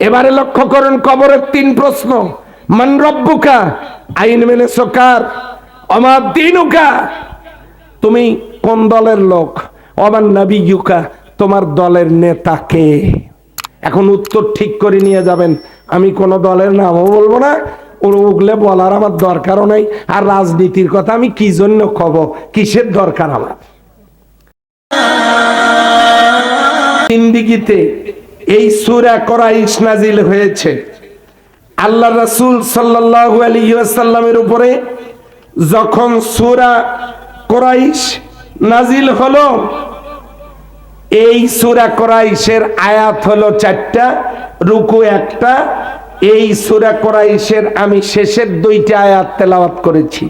এবারে লক্ষ্য করুন কবরের তিন প্রশ্ন। মান রব্বুকা, আইন মেনে সকার আমার দিনুকা। তুমি কোন দলের লোক? অমান নাবিয়ুকা, তোমার দলের নেতা কে? এখন উত্তর ঠিক করে নিয়ে যাবেন। আমি কোন দলের নামও বলব না ওর উগলে বলার আমার দরকারও নেই, আর রাজনীতির কথা আমি কি জন্য খব কিসের দরকার আমার? জিন্দিগিতে এই সুরা করাইশ নাজিল হয়েছে। আল্লাহ রাসূল সাল্লাল্লাহু আলাইহি ওয়াসাল্লামের উপরে যখন সুরা কোরাইশ নাজিল হলো, এই সুরা কোরাইশের আয়াত হলো চারটা, রুকু একটা, এই সুরা কোরাইশের আমি শেষের দুইটা আয়াত তেলাওয়াত করেছি।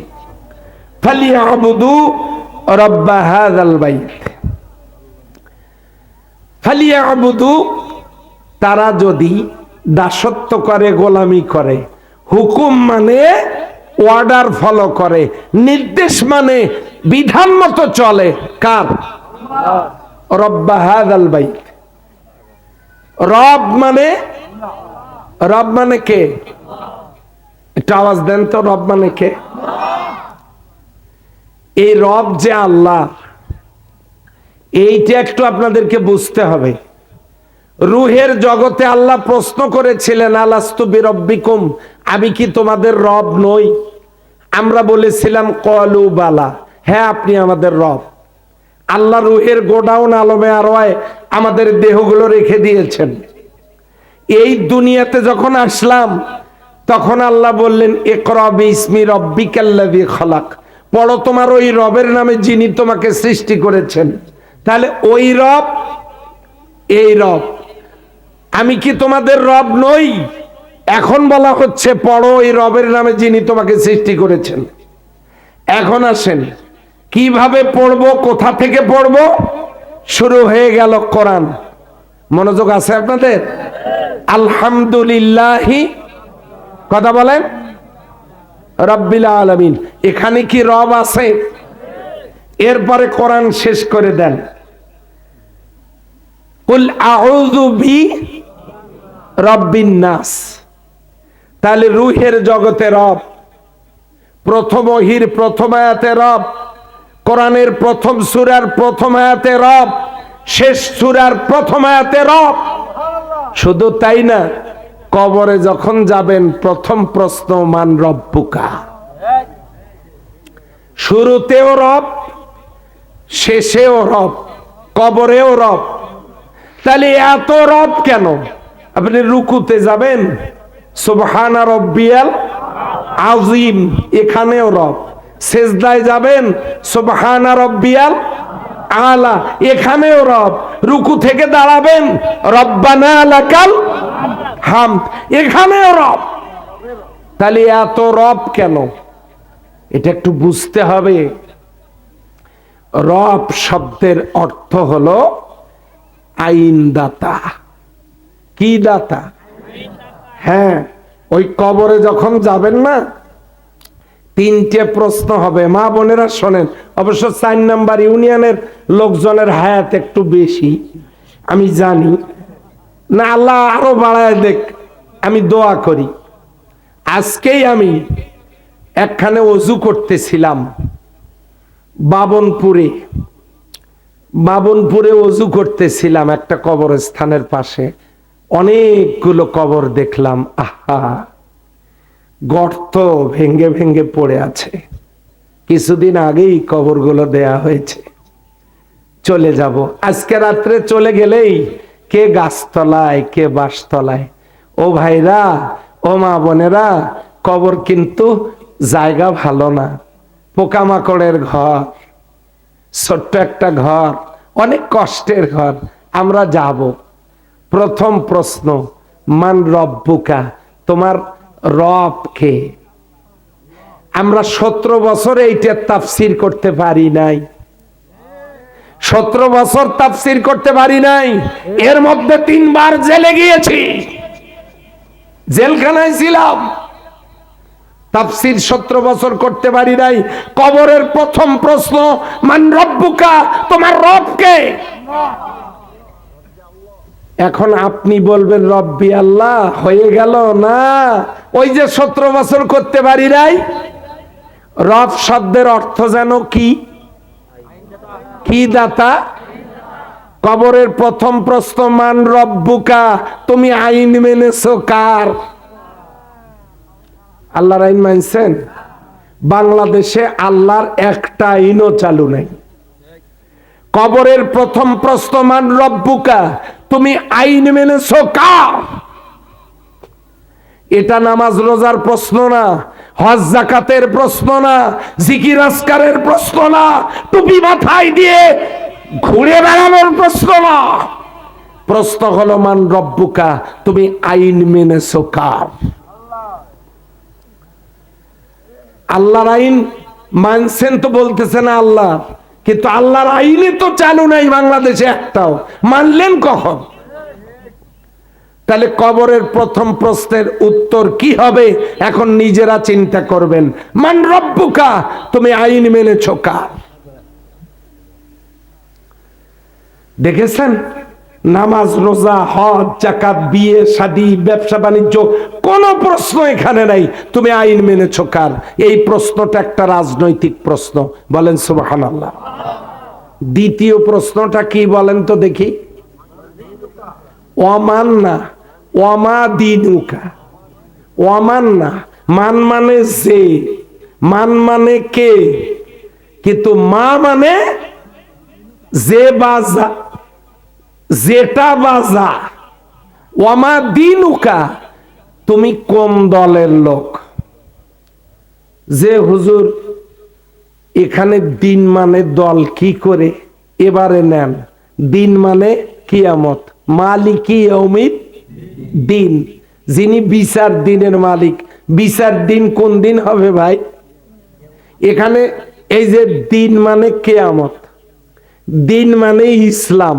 ফালিয়াবুদু রব্বা হাযাল বাইত। তারা যদি দাসত্ব করে, গোলামি করে, হুকুম মানে অর্ডার ফলো করে, নির্দেশ মানে বিধান মতো চলে, কার? রব্বা হাদাল বাইত। রব মানে রব মানে কে? একটু আওয়াজ দেন তো, রব মানে কে? এই রব যে আল্লাহ, এইটা একটু আপনাদেরকে বুঝতে হবে। রুহের জগতে আল্লাহ প্রশ্ন করেছিলেন, আলাস্তু বিরব্বিকুম? আমি কি তোমাদের রব নই? আমরা বলেছিলাম, কলু বালা। হ্যাঁ আপনি আমাদের রব। আল্লাহ রুহের গোডাউন আলমে আরোয় আমাদের দেহগুলো রেখে দিয়েছেন। এই দুনিয়াতে যখন আসলাম, তখন আল্লাহ বললেন একরব ইসমি রব্বি রব্বিকাল্লাযী খলাক। পড়ো তোমার ওই রবের নামে যিনি তোমাকে সৃষ্টি করেছেন। তাহলে ওই রব, এই রব। আমি কি তোমাদের রব নই? এখন বলা হচ্ছে পড়ো, এই রবের নামে যিনি তোমাকে সৃষ্টি করেছেন। এখন আসেন, কীভাবে পড়ব, কোথা থেকে পড়ব? শুরু হয়ে গেল কোরআন। মনোযোগ আছে আপনাদের? আলহামদুলিল্লাহি। কথা বলেন? রব্বিল আলমিন। এখানে কি রব আছে? এরপরে কোরআন শেষ করে দেন। কুল বি রব্বিন নাস। তাহলে রুহের জগতে রব। প্রথম ওহির প্রথম আয়াতে রব। কোরআনের প্রথম সূরার প্রথম আয়াতে রব। শেষ সূরার প্রথম আয়াতে রব। শুধু তাই না, কবরে যখন যাবেন, প্রথম প্রশ্ন, মান রব্বুকা? শুরুতেও রব, শেষেও রব, কবরেও রব। তাহলে এত রব কেন? আপনি রুকুতে যাবেন। সুবহানা রব্বিয়াল আজিম এখানেও রব। সেজদায় যাবেন, সুবহানা রব্বিয়াল আলা, এখানেও রব। রুকু থেকে দাঁড়াবেন, রব্বানা লাকাল হামদ এখানেও রব। তাহলে এত রব কেন? এটা একটু বুঝতে হবে। রব শব্দের অর্থ হলো আইনদাতা। কি দাতা? হ্যাঁ ওই কবরে যখন যাবেন না, তিনটে প্রশ্ন হবে। মা বোনেরা শোনেন, অবশ্য চার নাম্বার ইউনিয়নের লোকজনের হায়াত একটু বেশি, আমি জানি। না, আল্লাহ আরও বাড়ায় দেখ, আমি দোয়া করি। আজকেই আমি একখানে অজু করতেছিলাম, বাবনপুরে। বাবনপুরে অজু করতেছিলাম একটা কবরস্থানের পাশে। অনেকগুলো কবর দেখলাম, আহা, গর্ত ভেঙ্গে ভেঙ্গে পড়ে আছে। কিছুদিন আগেই কবরগুলো দেয়া হয়েছে। চলে যাব। আজকে রাত্রে চলে গেলেই কে গাছতলায়, কে বাসতলায় ও ভাইরা, ও মা বোনেরা, কবর কিন্তু জায়গা ভালো না। পোকামাকড়ের ঘর, ছোট্ট একটা ঘর, অনেক কষ্টের ঘর। আমরা যাব। প্রথম প্রশ্ন, মান রব্বুকা? তোমার রব কে? আমরা সতেরো বছরে এইটা তাফসির করতে পারি নাই। সতেরো বছর তাফসির করতে পারি নাই। এর মধ্যে তিনবার জেলে গিয়েছি। জেলখানায় ছিলাম। তাফসির সতেরো বছর করতে পারি নাই। কবরের প্রথম প্রশ্ন, মান রব্বুকা? তোমার রবকে এখন আপনি বলবেন, রব্বি আল্লাহ, হয়ে গেল না? ওই যে সতেরো বছর করতে পারি নাই? রব শব্দের অর্থ যেন কি? কি দাতা? কবরের প্রথম প্রশ্ন, মান রব্বুকা? তুমি আইন মেনেছো কার? আল্লাহর আইন মানছেন? বাংলাদেশে আল্লাহর একটা আইনও চালু নেই। কবরের প্রথম প্রশ্ন মান রব্বুকা, তুমি আইন মেনেছো কার এটা নামাজ রোজার প্রশ্ন না, হজ জাকাতের প্রশ্ন না, জিকির আসকারের প্রশ্ন না, টুপি মাথায় দিয়ে ঘুরে বেড়ানোর প্রশ্ন না। প্রশ্ন হলো, মান রব্বুকা, তুমি আইন মেনেছো কার আল্লাহর আইন মানছেন তো বলতেছে না আল্লাহ। কিন্তু আল্লাহর আইনে তো চালু নাই বাংলাদেশে একটাও। মানলেন কখন? তাহলে কবরের প্রথম প্রশ্নের উত্তর কি হবে? এখন নিজেরা চিন্তা করবেন। মান রব্বুকা, তুমি আইন মেনেছ কার? দেখেছেন? নামাজ, রোজা, হজ জাকাত বিয়ে, শাদী, ব্যবসা, বাণিজ্য, কোন প্রশ্ন এখানে নাই। তুমি আইন মেনেছ কার? এই প্রশ্নটা একটা রাজনৈতিক প্রশ্ন। বলেন সুবাহান আল্লাহ দ্বিতীয় প্রশ্নটা কি বলেন তো দেখি। অমান না অমা দিনুকা অমান না মান মানে যে, মান মানে কে? কিন্তু মা মানে যে বাজা যেটা বাজা, ওয়ামা দিনুকা, তুমি কোন দলের লোক। যে হুজুর, এখানে দিন মানে দল কি করে? এবারে নেন, দিন মানে কিয়ামত। মালিকি অমিত দিন। যিনি বিচার দিনের মালিক, বিচার দিন কোন দিন হবে ভাই? এখানে এই যে দিন মানে কেয়ামত, দিন মানে ইসলাম।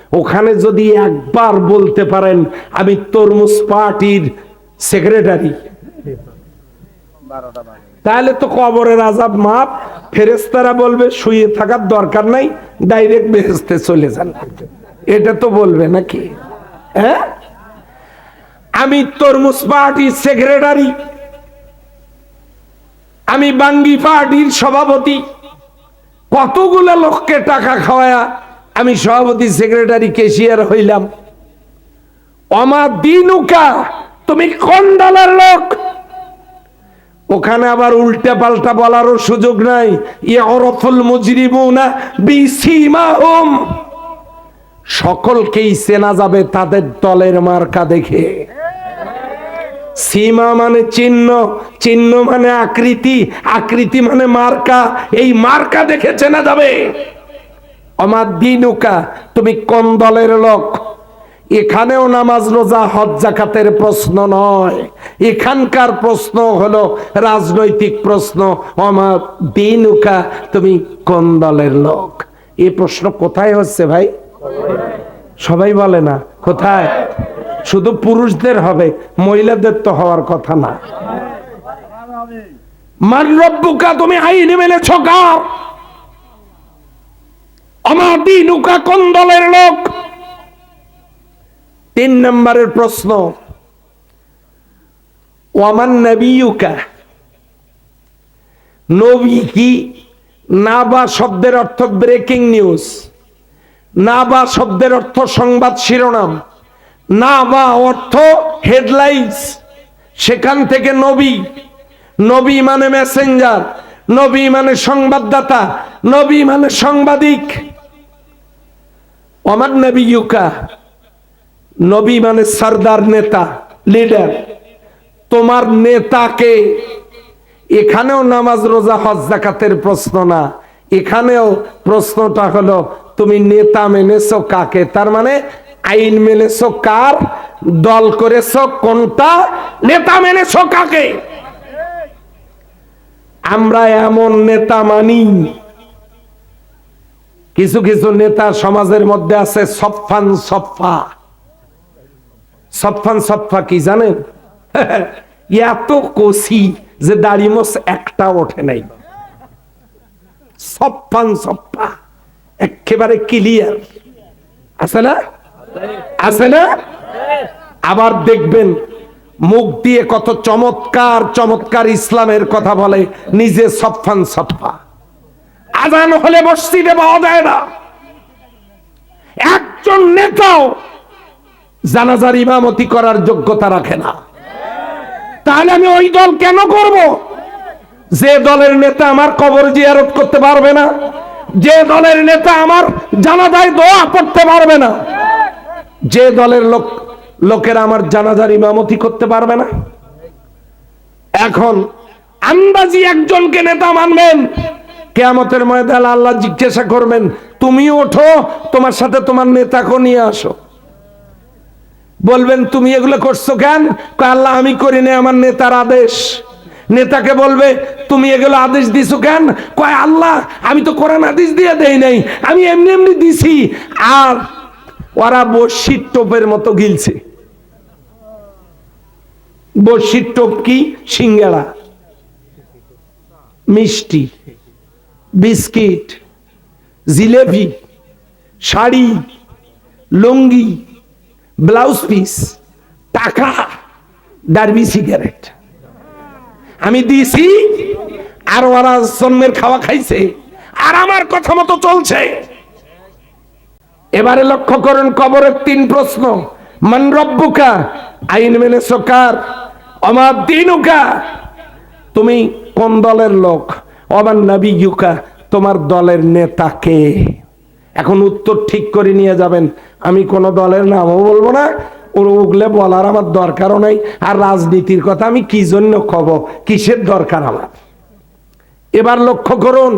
ওখানে যদি একবার বলতে পারেন আমি তরমুজ পার্টির সেক্রেটারি তাহলে তো কবরের আজাব মাপ ফেরেস্তারা বলবে শুয়ে থাকার দরকার নাই ডাইরেক্ট বেহেস্তে চলে যান। এটা তো বলবে নাকি? হ্যাঁ? আমি তরমুজ পার্টির সেক্রেটারি আমি বাঙ্গি পার্টির সভাপতি। কতগুলো লোককে টাকা খাওয়ায়া আমি সভাপতি সেক্রেটারি কেশিয়ার হইলাম। অমা দিনুকা, তুমি কোন লোক? ওখানে আবার উল্টা পাল্টা বলারও সুযোগ নাই। ইয়রফুল মুজরিমুনা বিসিমাহুম। সকলকেই চেনা যাবে তাদের দলের মার্কা দেখে। সীমা মানে চিহ্ন চিহ্ন মানে আকৃতি আকৃতি মানে মার্কা। এই মার্কা দেখে চেনা যাবে। আমার দিনুকা, তুমি কোন দলের লোক? এখানেও নামাজ রোজা, হজ জাকাতের প্রশ্ন নয়। এখানকার প্রশ্ন হলো রাজনৈতিক প্রশ্ন। আমার দিনুকা, তুমি কোন দলের লোক? এই প্রশ্ন কোথায় হচ্ছে ভাই? সবাই বলে না, কোথায়? শুধু পুরুষদের হবে, মহিলাদের তো হওয়ার কথা না। মান রব্বুকা, তুমি আইনে মেনেছ কার? আমার দিনুকা কোন দলের লোক? তিন নম্বরের প্রশ্ন, ওয়ামান নবিউকা নবী কি না শব্দের অর্থ ব্রেকিং নিউজ? না বা শব্দের অর্থ সংবাদ শিরোনাম? না বা অর্থ হেডলাইন্স? সেখান থেকে নবী। নবী মানে মেসেঞ্জার, নবী মানে সংবাদদাতা, নবী মানে সাংবাদিক। অমার নবী ইউকা নবী মানে সর্দার নেতা লিডার তোমার নেতাকে এখানেও নামাজ, রোজা, হজ, জাকাতের প্রশ্ন না। এখানেও প্রশ্নটা হলো, তুমি নেতা মেনেছো কাকে? তার মানে আইন মেনেছো কার? দল করেছ কোনটা? নেতা মেনেছ কাকে? আমরা এমন নেতা মানি কিছু কিছু নেতা সমাজের মধ্যে আছে সফান সফা সফান সফা কি জানেন? এত কষি যে দাড়ি মোস একটা ওঠে নাই। সফান সফা একেবারে ক্লিয়ার আছে না? আছে না? আবার দেখবেন মুখ দিয়ে কত চমৎকার চমৎকার ইসলামের কথা বলে, নিজে সফান সফা আজান হলে মসজিদে পাওয়া যায় না। একজন নেতাও জানাজার ইমামতি করার যোগ্যতা রাখে না। তাহলে আমি ওই দল কেন করব? যে দলের নেতা আমার কবর জিয়ারত করতে পারবে না, যে দলের নেতা আমার জানাজায় দোয়া পড়তে পারবে না, যে দলের লোক, লোকেরা আমার জানাজার ইমামতি করতে পারবে না। এখন আন্দাজি একজনকে নেতা মানবেন কেয়ামতের ময়দানে আল্লাহ জিজ্ঞাসা করবেন তুমি ওঠো, তোমার সাথে তোমার নেতাকে নিয়ে আসো। বলবেন, তুমি এগুলো করছ কেন? আল্লাহ, আমি করি না আমার নেতার আদেশ। নেতাকে বলবে, তুমি এগুলো আদেশ দিছো কেন? কয়, আল্লাহ, আমি তো কোরআন আদেশ দিয়ে দেই নাই, আমি এমনি এমনি দিছি। আর ওরা বসির টোপের মতো গিলছে। বসির টোপ কি? সিঙ্গাড়া। মিষ্টি। বিস্কিট, জিলেবি, শাড়ি, লুঙ্গি, ব্লাউজ পিস, টাকা ডারবি সিগারেট। আমি দিছি আর ওরা জন্মের খাওয়া খাইছে, আর আমার কথা মতো চলছে। এবারে লক্ষ্য করুন, কবরের তিন প্রশ্ন। মান রব্বুকা, আইন মেনে সকার অমার দিনুকা। তুমি কোন দলের লোক? অমান নবী ইউকা তোমার দলের নেতা কে এখন উত্তর ঠিক করে নিয়ে যাবেন। আমি কোন দলের নামও বলব না উগলে বলার আমার দরকারও নাই। আর রাজনীতির কথা আমি কি জন্য খব কিসের দরকার আমার? এবার লক্ষ্য করুন,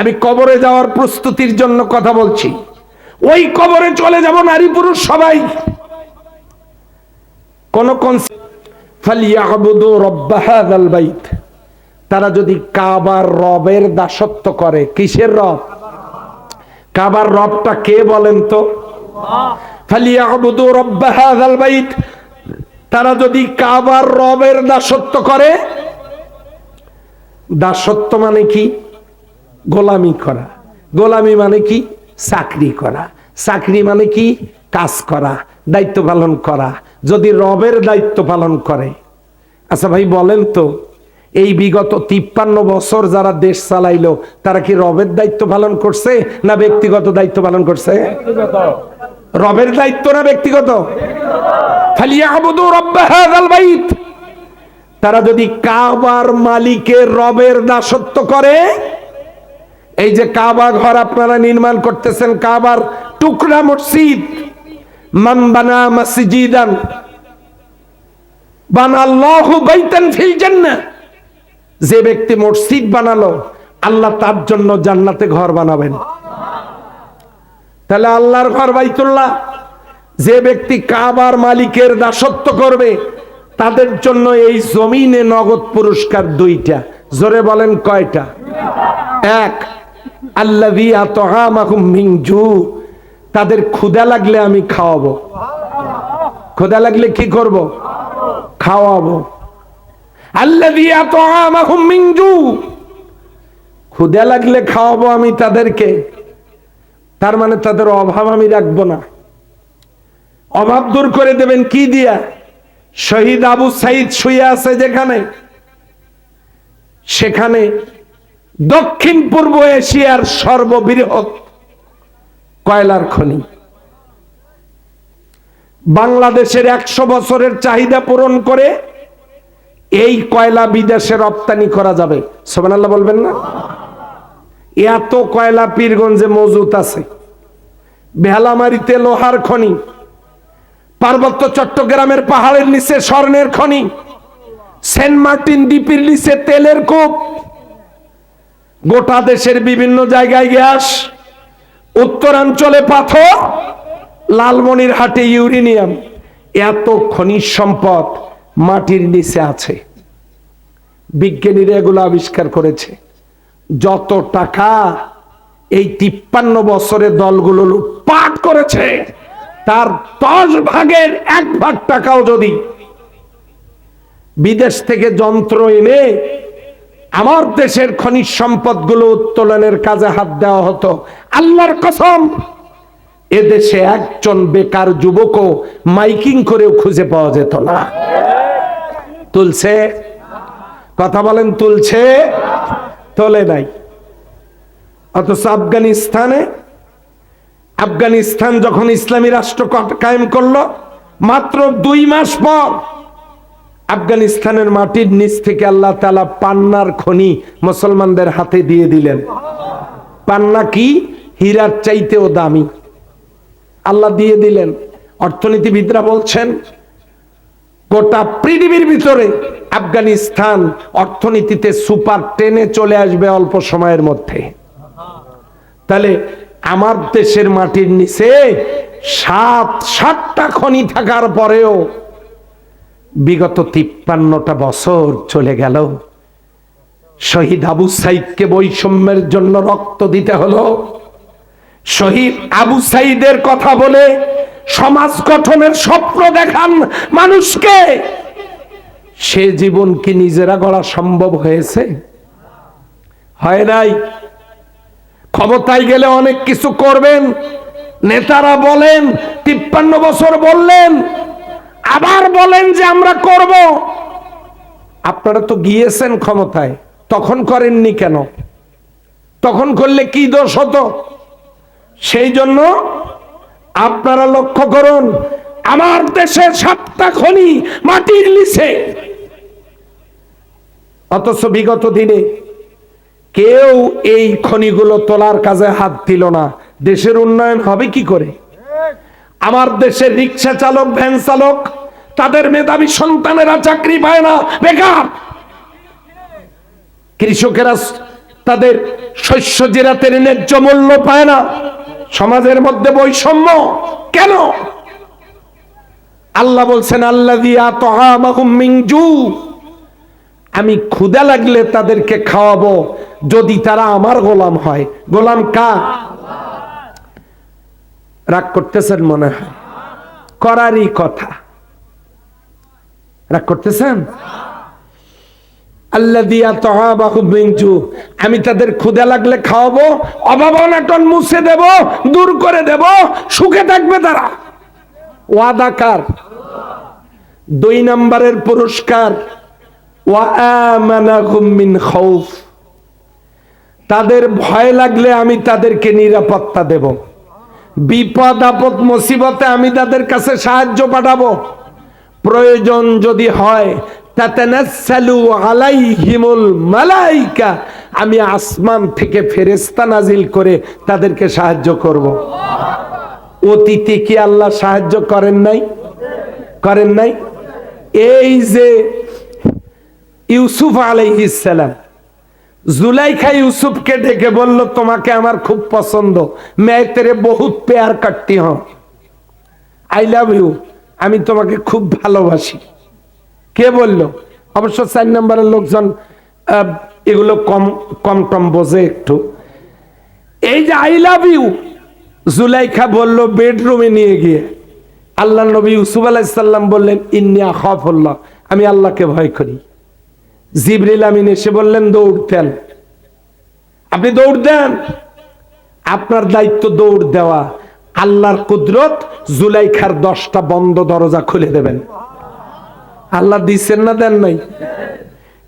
আমি কবরে যাওয়ার প্রস্তুতির জন্য কথা বলছি। ওই কবরে চলে যাব নারী পুরুষ সবাই। কোন ফালিয়াবুদু রব্ব হাযাল বাইত। তারা যদি কাবার রবের দাসত্ব করে, কিসের রব? কাবার রবটা কে বলেন তো? তারা যদি কাবার রবের দাসত্ব করে, দাসত্ব মানে কি? গোলামি করা। গোলামি মানে কি? চাকরি করা। চাকরি মানে কি? কাজ করা, দায়িত্ব পালন করা। যদি রবের দায়িত্ব পালন করে আচ্ছা ভাই বলেন তো এই বিগত তিপ্পান্ন বছর যারা দেশ চালাইলো তারা কি রবের দায়িত্ব পালন করছে না ব্যক্তিগত দায়িত্ব পালন করছে? রবের দায়িত্ব না ব্যক্তিগত? তারা যদি কাবার মালিকের রবের দাসত্ব করে এই যে কাবা ঘর আপনারা নির্মাণ করতেছেন কাবার টুকরা মসজিদ মান বানা মসজিদান বানাল্লাহু বাইতান ফিল জান্নাহ। যে ব্যক্তি মসজিদ বানালো, আল্লাহ তার জন্য জান্নাতে ঘর বানাবেন। তাহলে আল্লাহর ঘর বাইতুল্লাহ, যে ব্যক্তি কাবার মালিকের দাসত্ব করবে, তাদের জন্য এই জমিনে নগদ পুরস্কার দুইটা। জোরে বলেন কয়টা? এক তাদের ক্ষুদা লাগলে আমি খাওয়াবো। ক্ষুদা লাগলে কি করব? খাওয়াবো। ক্ষুদা লাগলে খাওয়াবো আমি তাদেরকে। তার মানে তাদের অভাব আমি রাখব না। অভাব দূর করে দেবেন কি দিয়া? শহীদ আবু সাইদ শুয়ে আছে যেখানে? সেখানে দক্ষিণ পূর্ব এশিয়ার সর্ববৃহৎ কয়লার খনি। বাংলাদেশের একশো বছরের চাহিদা পূরণ করে এই কয়লা বিদেশে রপ্তানি করা যাবে? সোমান আল্লাহ বলবেন না? এত কয়লা পীরগঞ্জে মজুত আছে। বেহালামারিতে লোহার খনি, পার্বত্য চট্টগ্রামের পাহাড়ের নিচে স্বর্ণের খনি, সেন্ট মার্টিন দ্বীপের নিচে তেলের কূপ, গোটা দেশের বিভিন্ন জায়গায় গ্যাস, উত্তরাঞ্চলে পাথর লালমনির হাটে ইউরেনিয়াম। এত খনিজ সম্পদ মাটির নিচে আছে। বিজ্ঞানীরা এগুলো আবিষ্কার করেছে। যত টাকা এই তিপ্পান্ন বছরে দলগুলো লুটপাট করেছে, তার দশ ভাগের এক ভাগ টাকাও যদি বিদেশ থেকে যন্ত্র এনে আমার দেশের খনিজ সম্পদগুলো উত্তোলনের কাজে হাত দেওয়া হতো, আল্লাহর কসম, এদেশে একজন বেকার যুবকও মাইকিং করেও খুঁজে পাওয়া যেত না। তুলছে? কথা বলেন, তুলছে? তোলে নাই। অথচ আফগানিস্তানে, আফগানিস্তান যখন ইসলামী রাষ্ট্র কায়েম করল, মাত্র দুই মাস পর আফগানিস্তানের মাটির নিচ থেকে আল্লাহ তালা পান্নার খনি মুসলমানদের হাতে দিয়ে দিলেন। পান্না কি? হীরার চাইতেও দামি। আল্লাহ দিয়ে দিলেন। অর্থনীতিবিদরা বলছেন গোটা পৃথিবীর ভিতরে আফগানিস্তান অর্থনীতিতে সুপার টেনে চলে আসবে অল্প সময়ের মধ্যে। তাহলে আমার দেশের মাটির নিচে সাত, সাতটা খনি থাকার পরেও বিগত তিপ্পান্নটা বছর চলে গেল। শহীদ আবু সাইদকে বৈষম্যের জন্য রক্ত দিতে হলো। শহীদ আবু সাইদের কথা বলে সমাজ গঠনের স্বপ্ন দেখান মানুষকে। সে জীবন কি নিজেরা গড়া সম্ভব হয়েছে? হয় নাই? ক্ষমতায় গেলে অনেক কিছু করবেন, নেতারা বলেন, তিপ্পান্ন বছর বললেন, আবার বলেন যে আমরা করব। আপনারা তো গিয়েছেন ক্ষমতায়, তখন করেননি কেন? তখন করলে কি দোষ হতো? সেই জন্য আপনারা লক্ষ্য করুন, আমার দেশের সাতটা খনি মাটির নিচে। অথচ বিগত দিনে কেউ এই খনিগুলো তোলার কাজে হাত দিল না। দেশের উন্নয়ন হবে কি করে? আমার দেশের রিক্সা চালক, ভ্যান চালক, তাদের মেধাবী সন্তানেরা চাকরি পায় না, বেকার। কৃষকেরা তাদের শস্য জেরাতের ন্যায্য মূল্য পায় না। সমাজের মধ্যে বৈষম্য। কেন? আল্লাহ বলছেন আল্লাহ দিয়া মিংজু আমি ক্ষুদা লাগলে তাদেরকে খাওয়াবো, যদি তারা আমার গোলাম হয়। গোলাম কা রাগ করতেছেন মনে হয়? করারই কথা। রাগ করতেছেন? আল্লাহ দিয়া তহাবাহুবিংচু আমি তাদের ক্ষুদা লাগলে খাওয়াবো অভাব অনাটন মুছে দেব, দূর করে দেব, সুখে থাকবে তারা। ওয়াদাকার দুই নম্বরের পুরস্কার তাদের ভয় লাগলে আমি তাদেরকে নিরাপত্তা দেব। বিপদ, আপদ, মুসিবতে আমি তাদের কাছে সাহায্য পাঠাবো। প্রয়োজন যদি হয় আমি আসমান থেকে ফেরেস্তা নাজিল করে তাদেরকে সাহায্য করব। অতীতে কি আল্লাহ সাহায্য করেন নাই? করেন নাই? এই যে ইউসুফ আলাইহিসাম জুলাইখা ইউসুফকে ডেকে বলল, তোমাকে আমার খুব পছন্দ। ম্যায় বহুত পেয়ার কাটতি হ। I love you. আমি তোমাকে খুব ভালোবাসি। কে বলল? অবশ্য চার নম্বরের লোকজন এগুলো কম কম টম বোঝে একটু। এই যে আই লাভ ইউ জুলাইখা বলল বেডরুমে নিয়ে গিয়ে। আল্লাহ নবী ইউসুফ আলাইসাল্লাম বললেন ইন্নিয়া খফল্লাহ আমি আল্লাহকে ভয় করি। জিবরিল আমিন এসে বললেন, দৌড় দেন। আপনি দৌড় দেন? আপনার দায়িত্ব দৌড় দেওয়া। আল্লাহর কুদরত জুলাইখার দশটা বন্ধ দরজা খুলে দেবেন। আল্লাহ দিচ্ছেন না দেন নাই?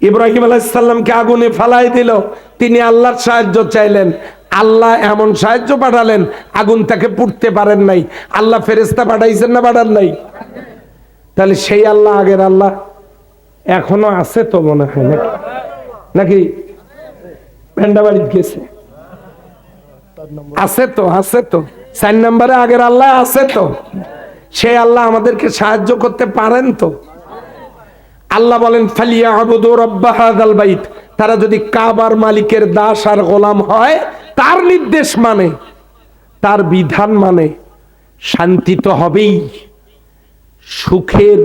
ইব্রাহিম আলাইসাল্লামকে আগুনে ফালাই দিল। তিনি আল্লাহর সাহায্য চাইলেন। আল্লাহ এমন সাহায্য পাঠালেন, আগুন তাকে পুড়তে পারেন নাই। আল্লাহ ফেরেস্তা পাঠাইছেন না পাঠান নাই? তাহলে সেই আল্লাহ আগের আল্লাহ এখনও আছে তো মনে হয় নাকি? নাকি? ভেন্ডা বাড়িতে গেছে। আছে তো আছে তো। চার নম্বরে আগের আল্লাহ আছে তো। সেই আল্লাহ আমাদেরকে সাহায্য করতে পারেন তো। আল্লাহ বলেন ফালিয়া তারা যদি কাবার মালিকের দাস আর গোলাম হয়, তার নির্দেশ মানে তার বিধান মানে শান্তি তো হবেই। সুখের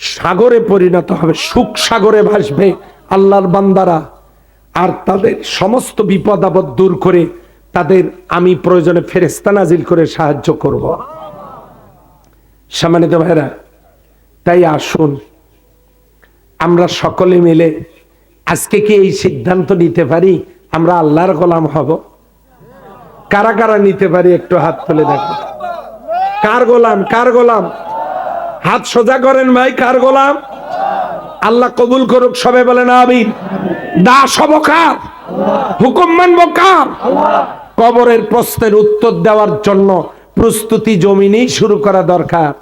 সাগরে পরিণত হবে, সুখ সাগরে ভাসবে আল্লাহর বান্দারা। আর তাদের সমস্ত বিপদ আপদ দূর করে তাদের আমি প্রয়োজনে ফেরেস্তা নাজিল করে সাহায্য করব। সম্মানিত ভাইরা তাই আসুন আমরা সকলে মিলে আজকে কি এই সিদ্ধান্ত নিতে পারি? আমরা আল্লাহর গোলাম হব? কারা কারা নিতে পারি? একটু হাত তুলে দেখো। কার গোলাম? কার গোলাম? হাত সোজা করেন ভাই, কার গোলাম? আল্লাহ কবুল করুক সবে বলেন আমিন। দাস হব কার? হুকুম মানব কার? কবরের প্রশ্নের উত্তর দেওয়ার জন্য প্রস্তুতি জমিনেই শুরু করা দরকার।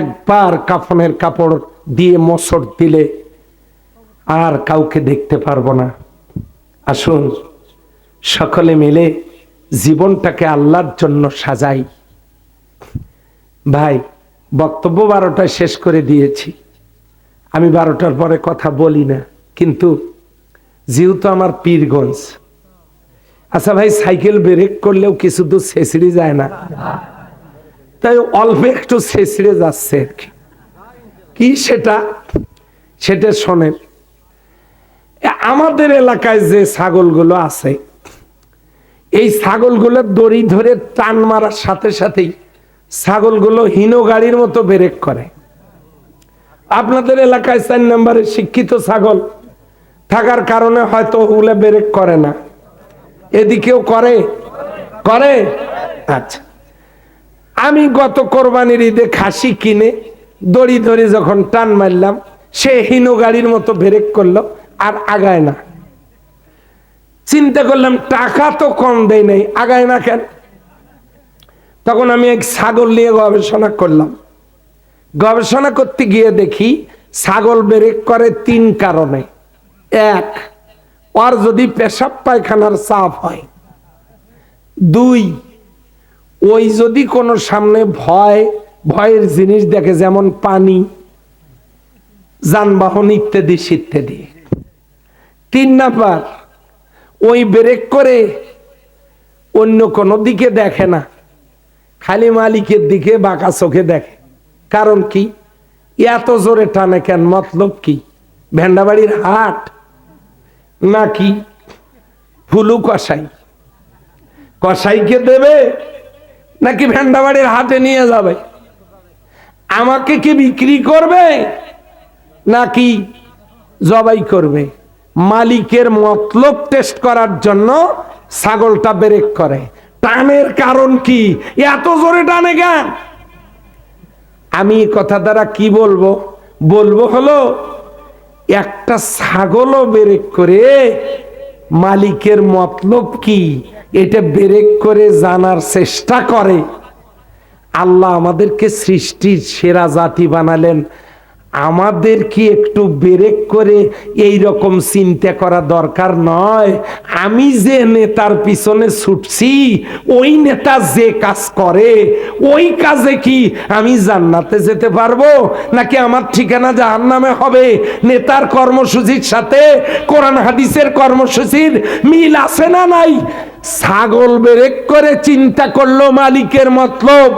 একবার কাফনের কাপড় দিয়ে মসর দিলে আর কাউকে দেখতে পারব না। আসুন, সকলে মিলে জীবনটাকে আল্লাহর জন্য সাজাই। ভাই, বক্তব্য বারোটায় শেষ করে দিয়েছি। আমি বারোটার পরে কথা বলি না, কিন্তু যেহেতু আমার পীরগঞ্জ আচ্ছা ভাই, সাইকেল ব্রেক করলেও কিছু দূর ছেঁচড়ে যায় না। তাই অল্প একটু ছেঁচড়ে যাচ্ছে আর কি। কি সেটা? সেটা শোনেন। আমাদের এলাকায় যে ছাগলগুলো আছে, এই ছাগলগুলো দড়ি ধরে টান মারার সাথে সাথেই ছাগলগুলো হীন গাড়ির মতো ব্রেক করে। আপনাদের এলাকায় চার নম্বরে শিক্ষিত ছাগল থাকার কারণে হয়তো ওগুলো ব্রেক করে না। এদিকেও করে? করে? আচ্ছা। আমি গত কোরবানির ঈদে খাসি কিনে দড়ি ধরে যখন টান মারলাম, সে হীন গাড়ির মতো ব্রেক করল আর আগায় না। চিন্তা করলাম, টাকা তো কম দেয় নাই, আগায় না কেন? তখন আমি এক ছাগল নিয়ে গবেষণা করলাম। গবেষণা করতে গিয়ে দেখি, ছাগল ব্রেক করে তিন কারণে। এক, ওর যদি পেশাব পায়খানার চাপ হয়। দুই, ওই যদি কোনো সামনে ভয় ভয়ের জিনিস দেখে যেমন পানি, যানবাহন ইত্যাদি ইত্যাদি তিন নাম্বার, ওই ব্রেক করে অন্য কোনো দিকে দেখে না, খালি মালিকের দিকে বাঁকা চোখে দেখে। কারণ কি? এত জোরে টানে কেন? মতলব কি? ভেন্ডাবাড়ির হাট নাকি ফুলু কষাই কষাইকে দেবে নাকি ভেন্ডাবাড়ির হাটে নিয়ে যাবে? আমাকে কি বিক্রি করবে? নাকি জবাই করবে? মালিকের মতলব টেস্ট করার জন্য ছাগলটা ব্রেক করে। টানের কারণ কি? এত জোরে টানে কেন? আমি কথা দ্বারা কি বলব? বলব হলো, একটা ছাগলও ব্রেক করে মালিকের মতলব কি? এটা ব্রেক করে জানার চেষ্টা করে। আল্লাহ আমাদেরকে সৃষ্টির সেরা জাতি বানালেন। আমাদের কি একটু ব্রেক করে এই রকম চিন্তা করা দরকার নয়? আমি যে নেতার পিছনে ছুটছি, ওই নেতা যে কাজ করে, ওই কাজে কি আমি জান্নাতে যেতে পারব? নাকি আমার ঠিকানা জাহান্নামে হবে? নেতার কর্মসূচির সাথে কোরআন হাদিসের কর্মসূচির মিল আছে না নাই? ছাগল ব্রেক করে চিন্তা করল মালিকের মতলব।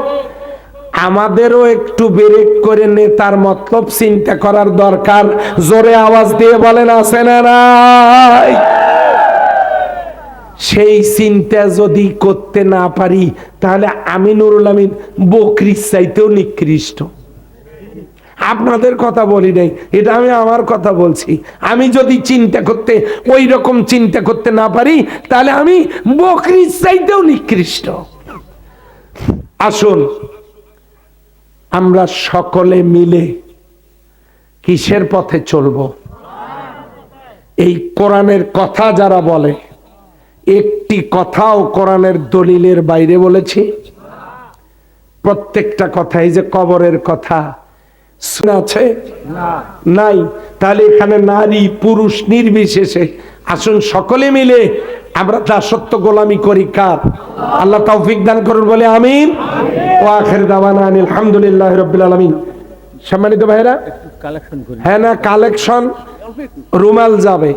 আমাদেরও একটু ব্রেক করে নেতার মতলব চিন্তা করার দরকার। জোরে আওয়াজ দিয়ে বলেন, আছে না সেই চিন্তা যদি করতে না পারি, তাহলে আমিনুরুল আমিন বকরির চাইতেও নিকৃষ্ট। আপনাদের কথা বলি নাই, এটা আমি আমার কথা বলছি। আমি যদি চিন্তা করতে, ওই রকম চিন্তা করতে না পারি, তাহলে আমি বকরির চাইতেও নিকৃষ্ট। আসুন, আমরা সকলে মিলে কিসের পথে চলব? এই কোরআনের কথা যারা বলে, একটি কথাও কোরআনের দলিলের বাইরে বলেছি। প্রত্যেকটা কথা এই যে কবরের কথা আছে? নাই। তাহলে এখানে নারী পুরুষ নির্বিশেষে আসুন সকলে মিলে আমরা দাসত্ব গোলামি করি কার? আল্লাহ তৌফিক দান করুন বলে আমিন। ও আখের দাওয়ানা আনিল আলহামদুলিল্লাহ রবিল আলমিন। সম্মানিত ভাইরা হ্যাঁ না কালেকশন রুমাল যাবে।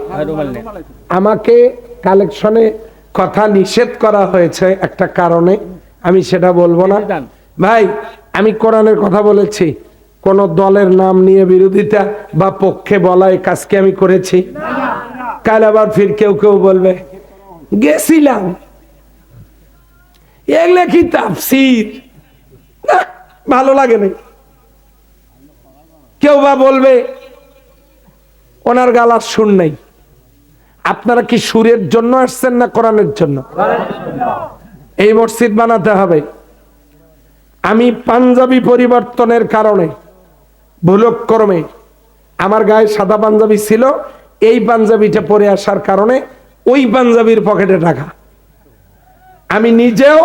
নেই। আমাকে কালেকশনে কথা নিষেধ করা হয়েছে একটা কারণে আমি সেটা বলব না। ভাই আমি কোরআনের কথা বলেছি। কোন দলের নাম নিয়ে বিরোধিতা বা পক্ষে বলা এই কাজকে আমি করেছি? কাল আবার ফির কেউ কেউ বলবে, গেছিলাম। এগুলো কি তাফসির। ভালো লাগে না কেউ বা বলবে, ওনার গালার সুর নেই। আপনারা কি সুরের জন্য আসছেন না কোরআনের জন্য? এই মসজিদ বানাতে হবে। আমি পাঞ্জাবি পরিবর্তনের কারণে ভুলক্রমে আমার গায়ে সাদা পাঞ্জাবি ছিল এই পাঞ্জাবিটা পরে আসার কারণে ওই পাঞ্জাবির পকেটে টাকা। আমি নিজেও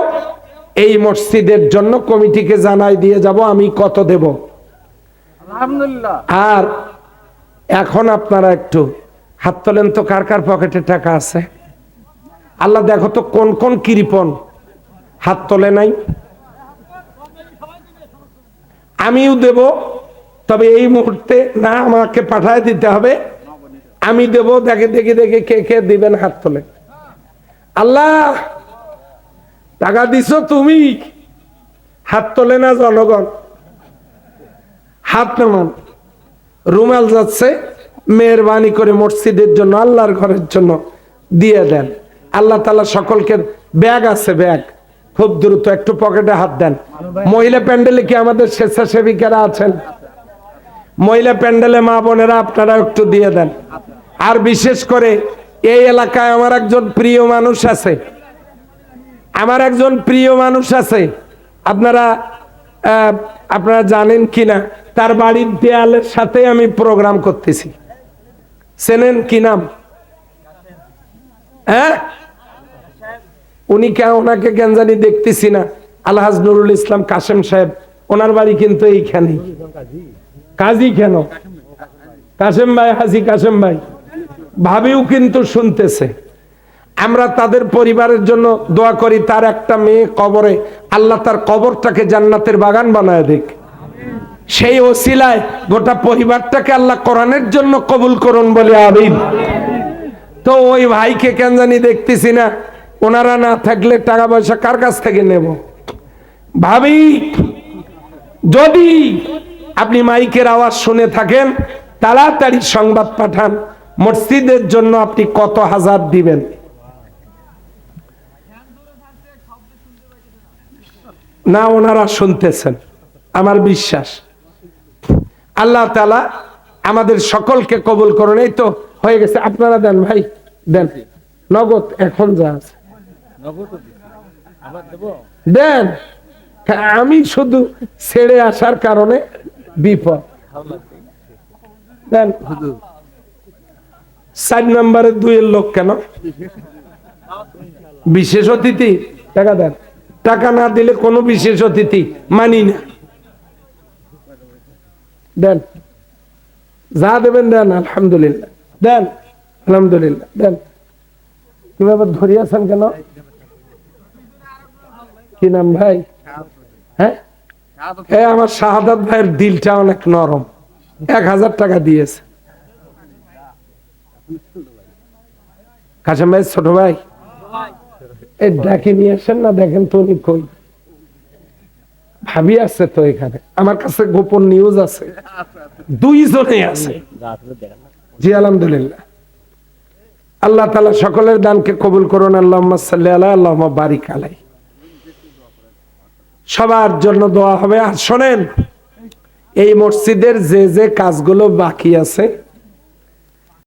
এই মসজিদের জন্য কমিটিকে জানাই দিয়ে যাব আমি কত দেব? আর এখন আপনারা একটু হাত তোলেন তো কার কার পকেটে টাকা আছে? আল্লাহ দেখো তো কোন কোন কৃপন হাত তোলে নাই। আমিও দেব তবে এই মুহূর্তে না আমাকে পাঠায় দিতে হবে। আমি দেব, দেখে দেখে দেখে, কে কে দিবেন হাত তোলে। আল্লাহ, টাকা দিছো তুমি। হাত তোলে না জনগণ। হাত নামান। রুমাল যাচ্ছে, মেহরবানি করে মসজিদের জন্য, আল্লাহর ঘরের জন্য দিয়ে দেন। আল্লাহ তালা সকলকে ব্যাগ আছে, ব্যাগ। খুব দ্রুত একটু পকেটে হাত দেন। মহিলা প্যান্ডেলে কি আমাদের স্বেচ্ছাসেবিকারা আছেন? মহিলা প্যান্ডেলে মা বোনেরা আপনারা একটু দিয়ে দেন। আর বিশেষ করে এই এলাকায় আমার একজন প্রিয় মানুষ আছে। আমার একজন প্রিয় মানুষ আছে। আপনারা আপনারা জানেন কিনা? তার বাড়ির দেয়ালের সাথে আমি প্রোগ্রাম করতেছি। চেনেন কি নাম? হ্যাঁ? উনি কে ওনাকে কেন জানি দেখতেছি না। আলহাজ নুরুল ইসলাম কাসেম সাহেব, ওনার বাড়ি কিন্তু এইখানেই। কাজী কেন? কাশেম ভাই, হাজি কাশেম ভাই, ভাবিও কিন্তু শুনতেছে। আমরা তাদের পরিবারের জন্য দোয়া করি, তার একটা মেয়ে কবরে, আল্লাহ তার কবরটাকে জান্নাতের বাগান বানায় দেখ সেই ওসিলায় গোটা পরিবারটাকে আল্লাহ কোরআনের জন্য কবুল করুন বলে আবিদ তো ওই ভাইকে কেন জানি দেখতেছি না, ওনারা না থাকলে টাকা পয়সা কার কাছ থেকে নেব? ভাবি, যদি আপনি মাইকের আওয়াজ শুনে থাকেন, তাড়াতাড়ি সংবাদ পাঠান। মসজিদের জন্য আপনি কত হাজার দিবেন? না, ওনারা শুনতেছেন। আমার বিশ্বাস। আল্লাহ তালা আমাদের সকলকে কবুল করুন। এই তো হয়ে গেছে। আপনারা দেন ভাই, দেন। নগদ এখন যা আছে। দেন। আমি শুধু ছেড়ে আসার কারণে বিপদ। দেন দুইয়ের লোক কেন? বিশেষ অতিথি? টাকা দেন। টাকা না দিলে কোনো বিশেষ অতিথি মানি না। দেন, যা দেবেন দেন, আলহামদুলিল্লাহ। দেন আলহামদুলিল্লাহ। দেন তুমি ধরিয়াছেন কেন? কি নাম ভাই? হ্যাঁ? এ আমার শাহাদাত ভাইয়ের দিলটা অনেক নরম। এক হাজার টাকা দিয়েছে। কাশেম ভাই, ছোট ভাই, এই ডাকি নিয়ে আসেন না, দেখেন তো উনি কই। ভাবি আছে তো এখানে। আমার কাছে গোপন নিউজ আছে। দুইজনে আছে। জি, আলহামদুলিল্লাহ। আল্লাহ তালা সকলের দানকে কবুল করুন। আল্লাহ সাল্লি আল্লাহ আল্লাহ বারিক আলাই সবার জন্য দোয়া হবে। আর শোনেন এই মসজিদের যে যে কাজগুলো বাকি আছে